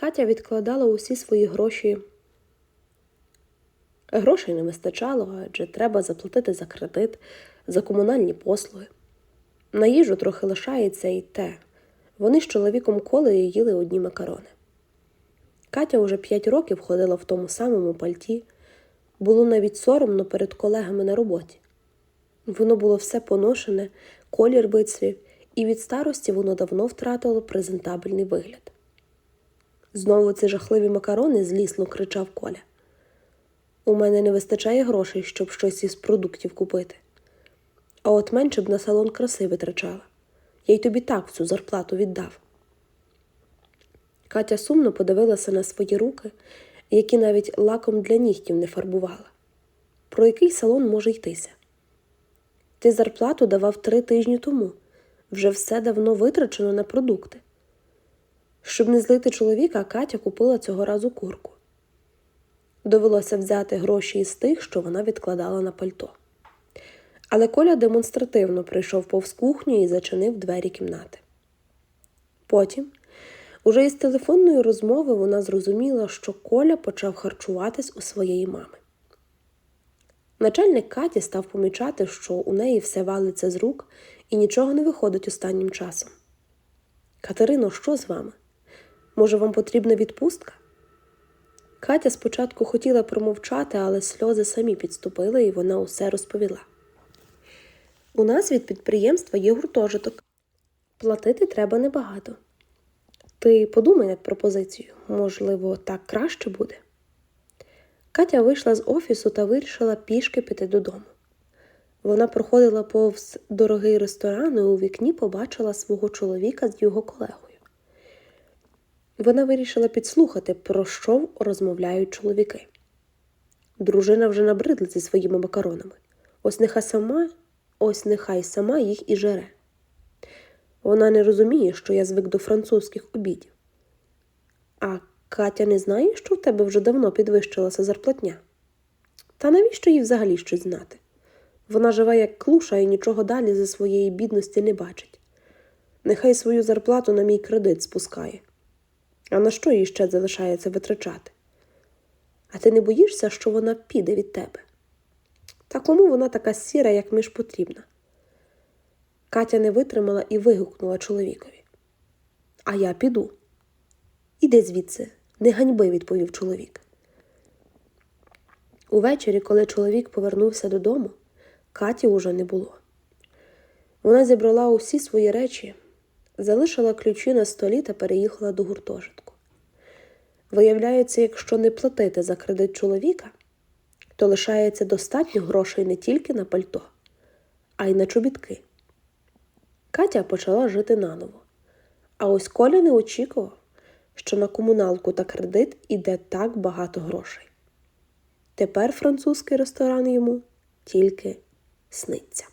Катя відкладала усі свої гроші. Грошей не вистачало, адже треба заплатити за кредит, за комунальні послуги. На їжу трохи лишається і те. Вони з чоловіком колею їли одні макарони. Катя уже п'ять років ходила в тому самому пальті. Було навіть соромно перед колегами на роботі. Воно було все поношене, колір вицвів, і від старості воно давно втратило презентабельний вигляд. Знову ці жахливі макарони злісно кричав Коля. У мене не вистачає грошей, щоб щось із продуктів купити. А от менше б на салон краси витрачала. Я й тобі так всю зарплату віддав. Катя сумно подивилася на свої руки, які навіть лаком для нігтів не фарбувала. Про який салон може йтися? Ти зарплату давав три тижні тому, вже все давно витрачено на продукти. Щоб не злити чоловіка, Катя купила цього разу курку. Довелося взяти гроші із тих, що вона відкладала на пальто. Але Коля демонстративно прийшов повз кухню і зачинив двері кімнати. Потім, уже із телефонної розмови, вона зрозуміла, що Коля почав харчуватись у своєї мами. Начальник Каті став помічати, що у неї все валиться з рук і нічого не виходить останнім часом. Катерино, що з вами? Може, вам потрібна відпустка? Катя спочатку хотіла промовчати, але сльози самі підступили, і вона усе розповіла. У нас від підприємства є гуртожиток. Платити треба небагато. Ти подумай над пропозицією, можливо, так краще буде. Катя вийшла з офісу та вирішила пішки піти додому. Вона проходила повз дорогий ресторан і у вікні побачила свого чоловіка з його колегою. Вона вирішила підслухати, про що розмовляють чоловіки. Дружина вже набридла зі своїми макаронами. Ось нехай сама, ось нехай сама їх і жере. Вона не розуміє, що я звик до французьких обідів. А Катя не знає, що в тебе вже давно підвищилася зарплатня. Та навіщо їй взагалі щось знати? Вона живе як клуша і нічого далі зі своєї бідності не бачить. Нехай свою зарплату на мій кредит спускає. А на що їй ще залишається витрачати? А ти не боїшся, що вона піде від тебе? Та кому вона така сіра, як миш потрібна? Катя не витримала і вигукнула чоловікові. А я піду. Іди звідси, не ганьби, відповів чоловік. Увечері, коли чоловік повернувся додому, Каті уже не було. Вона зібрала усі свої речі, залишила ключі на столі та переїхала до гуртожитку. Виявляється, якщо не платити за кредит чоловіка, то лишається достатньо грошей не тільки на пальто, а й на чобітки. Катя почала жити наново. А ось Коля не очікував, що на комуналку та кредит іде так багато грошей. Тепер французький ресторан йому тільки сниться.